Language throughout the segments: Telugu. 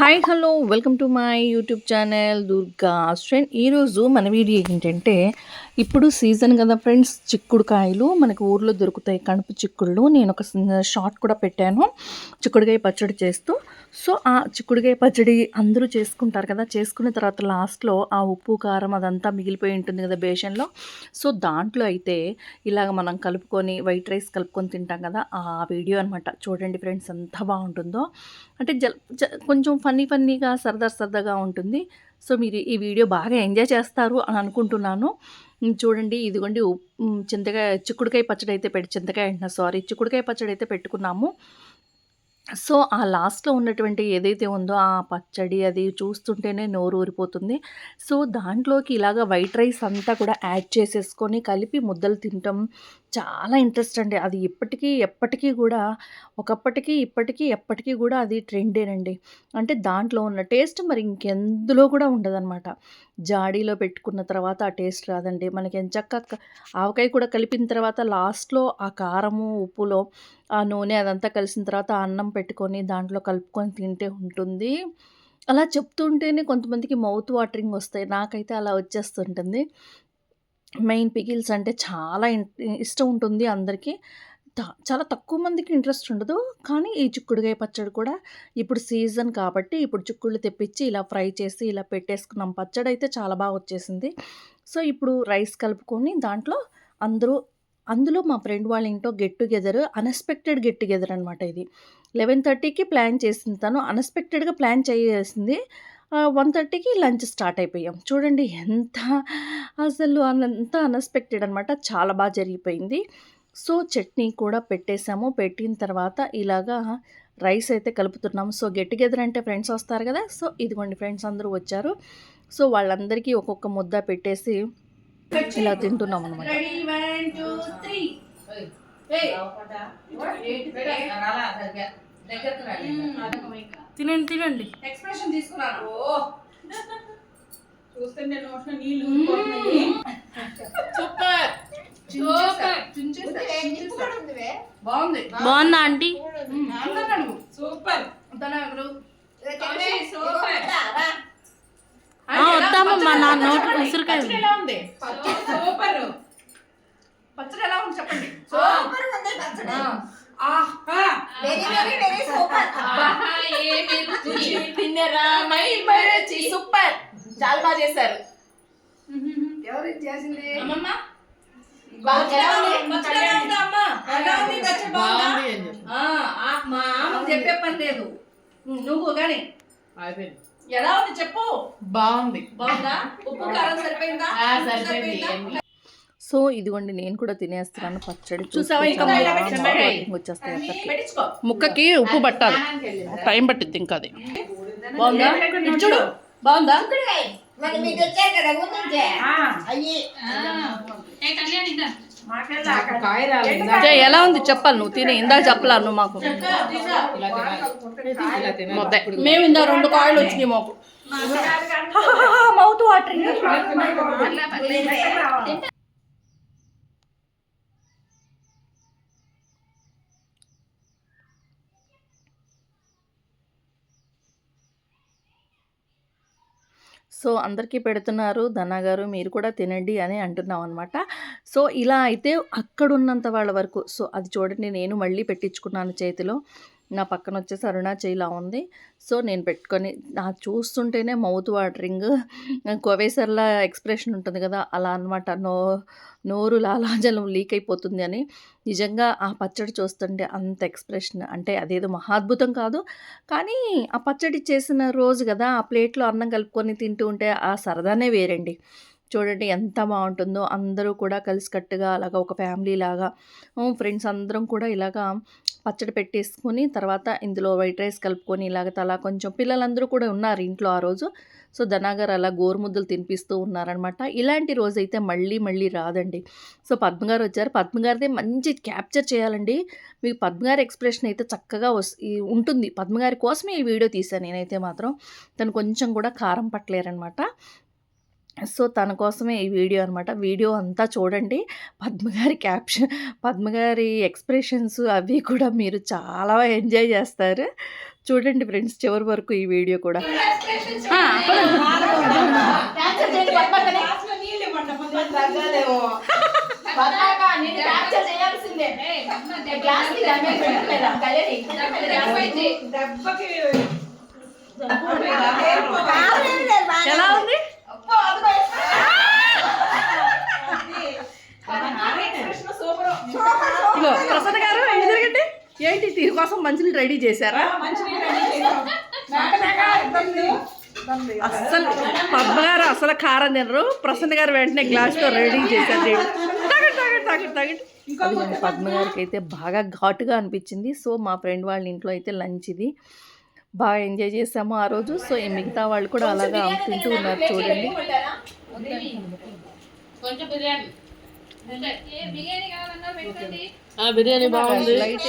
Hi hello welcome to my YouTube channel Durga friend ఈరోజు మన వీడియో ఏంటంటే ఇప్పుడు సీజన్ కదా ఫ్రెండ్స్ చిక్కుడుకాయలు మనకు ఊర్లో దొరుకుతాయి. కణుపు చిక్కుళ్ళు నేను ఒక షార్ట్ కూడా పెట్టాను. చిక్కుడుకాయ పచ్చడి చేస్తూ. సో ఆ చిక్కుడుకాయ పచ్చడి అందరూ చేసుకుంటారు కదా. చేసుకున్న తర్వాత లాస్ట్లో ఆ ఉప్పు కారం అదంతా మిగిలిపోయి ఉంటుంది కదా బేషన్లో. సో దాంట్లో అయితే ఇలాగ మనం కలుపుకొని వైట్ రైస్ కలుపుకొని తింటాం కదా. ఆ వీడియో అనమాట చూడండి ఫ్రెండ్స్ ఎంత బాగుంటుందో. అంటే జల్ కొంచెం ఫన్నీ ఫన్నీగా సరదా సరదాగా ఉంటుంది. సో మీరు ఈ వీడియో బాగా ఎంజాయ్ చేస్తారు అని అనుకుంటున్నాను. చూడండి ఇదిగోండి చింతకాయ చిక్కుడుకాయ పచ్చడి అయితే పెట్టి చింతకాయ అంటున్నా సారీ చిక్కుడుకాయ పచ్చడి అయితే పెట్టుకున్నాము. సో ఆ లాస్ట్లో ఉన్నటువంటి ఏదైతే ఉందో ఆ పచ్చడి అది చూస్తుంటేనే నోరు ఊరిపోతుంది. సో దాంట్లోకి ఇలాగ వైట్ రైస్ అంతా కూడా యాడ్ చేసేసుకొని కలిపి ముద్దలు తినటం చాలా ఇంట్రెస్ట్ అండి. అది ఇప్పటికీ ఎప్పటికీ కూడా ఒకప్పటికి ఇప్పటికీ ఎప్పటికీ కూడా అది ట్రెండేనండి. అంటే దాంట్లో ఉన్న టేస్ట్ మరి ఇంకెందులో కూడా ఉండదన్నమాట. జాడీలో పెట్టుకున్న తర్వాత ఆ టేస్ట్ రాదండి. మనకి ఎంచక్క ఆవకాయ కూడా కలిపిన తర్వాత లాస్ట్లో ఆ కారము ఉప్పులో ఆ నూనె అదంతా కలిసిన తర్వాత అన్నం పెట్టుకొని దాంట్లో కలుపుకొని తింటే ఉంటుంది. అలా చెప్తుంటేనే కొంతమందికి మౌత్ వాటరింగ్ వస్తాయి. నాకైతే అలా వచ్చేస్తుంటుంది. మెయిన్ పికిల్స్ అంటే చాలా ఇన్- ఇష్టం ఉంటుంది అందరికీ. త- చాలా తక్కువ మందికి ఇంట్రెస్ట్ ఉండదు. కానీ ఈ చిక్కుడుకాయ పచ్చడి కూడా ఇప్పుడు సీజన్ కాబట్టి ఇప్పుడు చిక్కుళ్ళు తెప్పించి ఇలా ఫ్రై చేసి ఇలా పెట్టేసుకున్నాం. పచ్చడి అయితే చాలా బాగా వచ్చేసింది. సో ఇప్పుడు రైస్ కలుపుకొని దాంట్లో అందరూ అందులో మా ఫ్రెండ్ వాళ్ళ ఇంట్లో get together unexpected get together అనమాట ఇది. లెవెన్ థర్టీకి ప్లాన్ చేసింది తను. అన్ఎక్స్పెక్టెడ్గా ప్లాన్ చేసింది వన్ థర్టీకి లంచ్ స్టార్ట్ అయిపోయాం. చూడండి ఎంత అసలు అంత అన్ఎక్స్పెక్టెడ్ అనమాట చాలా బాగా జరిగిపోయింది. సో చట్నీ కూడా పెట్టేశాము. పెట్టిన తర్వాత ఇలాగా రైస్ అయితే కలుపుతున్నాం. సో గెట్ టుగెదర్ అంటే ఫ్రెండ్స్ వస్తారు కదా. సో ఇదిగోండి ఫ్రెండ్స్ అందరూ వచ్చారు. సో వాళ్ళందరికీ ఒక్కొక్క ముద్ద పెట్టేసి ఇలా తింటున్నాం అనమాట తినండి తినండి. ఎక్స్ప్రెషన్ తీసుకున్నాను నోట్లో నీళ్ళు ఊరిపోతున్నాయి. సూపర్. బాగుంది. బాగుందా. ఆంటీ? సూపర్. సూపర్. నా నోటి ఉసిరికాయ ఎలా ఉంది? సూపర్. పచ్చడి ఎలా ఉంది చెప్పండి? సూపర్. ఉంది పచ్చడి. ఆహా వెరీ వెరీ వెరీ సూపర్. తిన్నరా మై మరచి సూపర్. చాలా బాగా చేశారు. ఎవరు చేసింది? అమ్మమ్మ? బాగా ఎలా ఉంది? పచ్చడి ఎలా ఉందా అమ్మా? ఎలా ఉంది? పచ్చడి బాగుందా? ఆ, ఆ, మా అమ్మ చెప్పే పని లేదు. నువ్వు కానీ. ఎలా ఉంది చెప్పు. బాగుంది. బాగుందా? ఉప్పు కారం సరిపోయిందా? ఆ, సరిపోయింది. సరిపోయిందా? సో ఇదిగోండి నేను కూడా తినేస్తున్నాను పచ్చడి. వచ్చేస్తాయి ముక్కకి ఉప్పు పట్టాలి. టైం పట్టిద్ది ఇంకా అది. బాగుందా? చూడు. బాగుందా? మరి మీకు వచ్చారు కదా ఊరించే ఆ, అయ్యి. ఎలా ఉంది? చెప్పాలి నువ్వు తిని ఇందాక చెప్పలా నువ్వు మాకు. మేము ఇందా రెండు కాయలు వచ్చినాయి మాకు. Mouth watering. సో అందరికీ పెడుతున్నారు. ధనాగారు మీరు కూడా తినండి అని అంటున్నాం అనమాట సో ఇలా అయితే అక్కడున్నంత వాళ్ళ వరకు. సో అది చూడండి నేను మళ్ళీ పెట్టించుకున్నాను చేతిలో. నా పక్కన వచ్చేసి అరుణాచల్ ఇలా ఉంది. సో నేను పెట్టుకొని నా చూస్తుంటేనే మౌత్ వాటరింగ్ కొవేసర్లా ఎక్స్ప్రెషన్ ఉంటుంది కదా అలా అనమాట నో నోరు లాలాజలం లీక్ అయిపోతుంది అని. నిజంగా ఆ పచ్చడి చూస్తుంటే అంత ఎక్స్ప్రెషన్. అంటే అదేదో మహాద్భుతం కాదు. కానీ ఆ పచ్చడి చేసిన రోజు కదా ఆ ప్లేట్లో అన్నం కలుపుకొని తింటూ ఉంటే ఆ సరదానే వేరండి. చూడండి ఎంత బాగుంటుందో అందరూ కూడా కలిసికట్టుగా అలాగా ఒక ఫ్యామిలీ లాగా ఫ్రెండ్స్ అందరం కూడా ఇలాగా పచ్చడి పెట్టేసుకొని తర్వాత ఇందులో వైట్ రైస్ కలుపుకొని ఇలాగ తలా కొంచెం పిల్లలందరూ కూడా ఉన్నారు ఇంట్లో ఆ రోజు. సో ధనాగారు అలా గోరుముద్దలు తినిపిస్తూ ఉన్నారనమాట ఇలాంటి రోజు అయితే మళ్ళీ మళ్ళీ రాదండి. సో పద్మగారు వచ్చారు. పద్మగారిదే మంచి క్యాప్చర్ చేయాలండి. మీకు పద్మగారి ఎక్స్ప్రెషన్ అయితే చక్కగా ఉంటుంది. పద్మగారి కోసమే ఈ వీడియో తీశాను నేనైతే మాత్రం. తను కొంచెం కూడా కారం పట్టలేరనమాట సో తన కోసమే ఈ వీడియో అనమాట. వీడియో అంతా చూడండి. పద్మగారి క్యాప్షన్ పద్మగారి ఎక్స్ప్రెషన్స్ అవి కూడా మీరు చాలా ఎంజాయ్ చేస్తారు. చూడండి ఫ్రెండ్స్ చివరి వరకు ఈ వీడియో కూడా. ఎలా ఉంది? ఇగో ప్రసాద్ గారు ఏంటి జరగండి ఏంటి? దీని కోసం మంచిని రెడీ చేశారా? అస్సలు పద్మ గారు అసలు కారం తినరు. ప్రసన్న గారు వెంటనే గ్లాస్తో రెడీ చేశారు తాగండి తాగండి తాగండి తాగండి. పద్మ గారికి అయితే బాగా ఘాటుగా అనిపించింది. సో మా ఫ్రెండ్ వాళ్ళ ఇంట్లో అయితే లంచ్ ఇది. బాగా ఎంజాయ్ చేసాము ఆ రోజు. సో ఈ మిగతా వాళ్ళు కూడా అలాగా తింటూ ఉన్నారు చూడండి. కొంచెం బిర్యానీ. బిర్యానీ బాగుంది. లైట్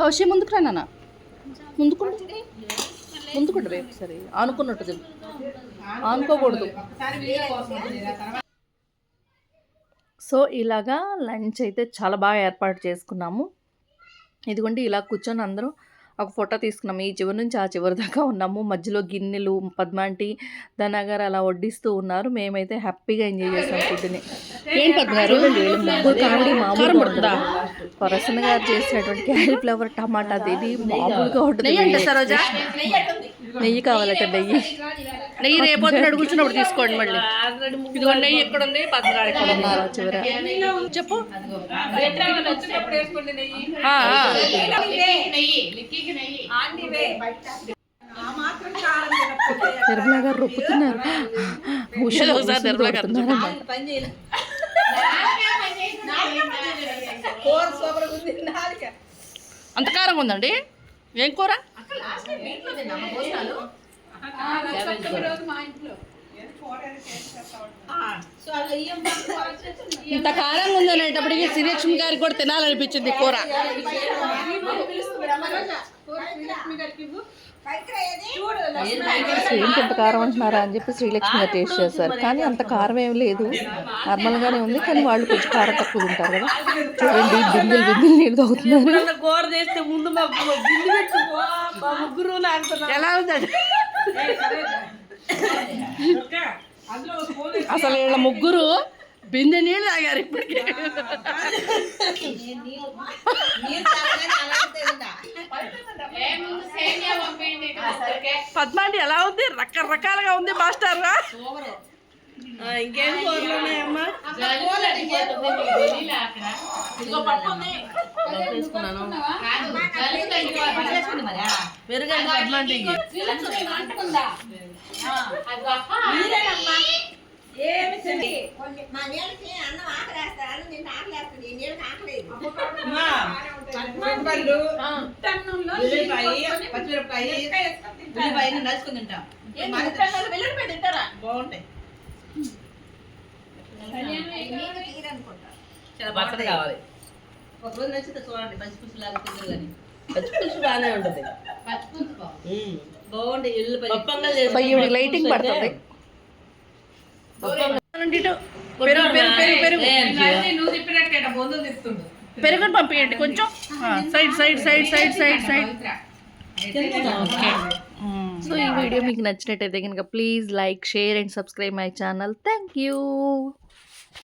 కౌశి ముందుకు రా నాన్న. ముందుకు ముందుకు రేపు సరే. ఆనుకున్నట్టు తిను. ఆనుకోకూడదు. సో ఇలాగా లంచ్ అయితే చాలా బాగా ఏర్పాటు చేసుకున్నాము. ఇదిగోండి ఇలా కూర్చొని అందరూ ఒక ఫోటో తీసుకున్నాము. ఈ చివరి నుంచి ఆ చివరి దాకా ఉన్నాము. మధ్యలో గిన్నెలు పద్మాంటి ధనాగారు అలా వడ్డిస్తూ ఉన్నారు. మేమైతే హ్యాపీగా ఎంజాయ్ చేసాం ఫుడ్ని. పద్మారు పరసన గారు? చేసినటువంటి క్యాలీఫ్లవర్ టమాటా ఇది మామూలుగా ఉంటుంది సరోజా? నెయ్యి కావాలట నెయ్యి నెయ్యి. రేపొద్దున అడుగుతున్నప్పుడు తీసుకోండి మళ్ళీ. ఇదిగో నెయ్యి ఎక్కడ ఉంది ఎక్కడ ఉన్నారు చివర. చెప్పు. నిర్మలా గారు రొప్పుతున్నారు. ఉషా ఒకసారి నిర్మలా గారు పని చేయలేదు. కూర సూపర్ ఉంది నాలుక. అంత కారం ఉందండి? ఏం కూర? ఆ, సప్తమి రోజు మా ఇంట్లో. ఆ, సో అలా ఇయ్యం పప్పు వచ్చేసి ఇంత కారంగా ఉంది అనేటప్పటికి శ్రీలక్ష్మి గారికి కూడా తినాలనిపించింది కూర. ఏంటి ఇంత కారం అంటున్నారా అని చెప్పి శ్రీలక్ష్మి గారు టేస్ట్ చేశారు కానీ అంత కారం ఏం లేదు. నార్మల్గానే ఉంది కానీ వాళ్ళు కొంచెం కారం తక్కువ తింటారు కదా. చూడండి బిందులు బిందులు నీళ్ళు తాగుతున్నారు ఎలా ఉందండి? అసలు వీళ్ళ ముగ్గురు బిందె నీళ్ళు తాగారు ఇప్పటికే. పద్మాంటి ఎలా ఉంది? రకరకాలుగా ఉంది మాస్టర్ ఇంకేం కూరలు ఉన్నాయమ్మా. పెరుగండి పద్మాంటికి ఏమి మా నీళ్ళకి అన్నం అన్నం తింటే ఆకలేస్తుంది ఈ నీళ్ళకి ఆకలేదు పళ్ళు ఉల్లిపాయ, తింటాం. తింటారా? బాగుంటాయి. నీళ్ళు తీరనుకుంటారు చాలా బట్టలు కావాలి ఒక రోజు నచ్చితే చూడండి పచ్చి పులుసు లాగా తింటారు కానీ. పచ్చి పులుసు బాగానే ఉంటుంది. పచ్చిపులుసు బాగుంది. బాగుంటాయి లైటింగ్ పడుతుంది. పెరుగుని పంపించండి కొంచెం. Side side side side side side. So ఈ వీడియో మీకు నచ్చినట్టయితే కనుక please like share and subscribe my channel. Thank you.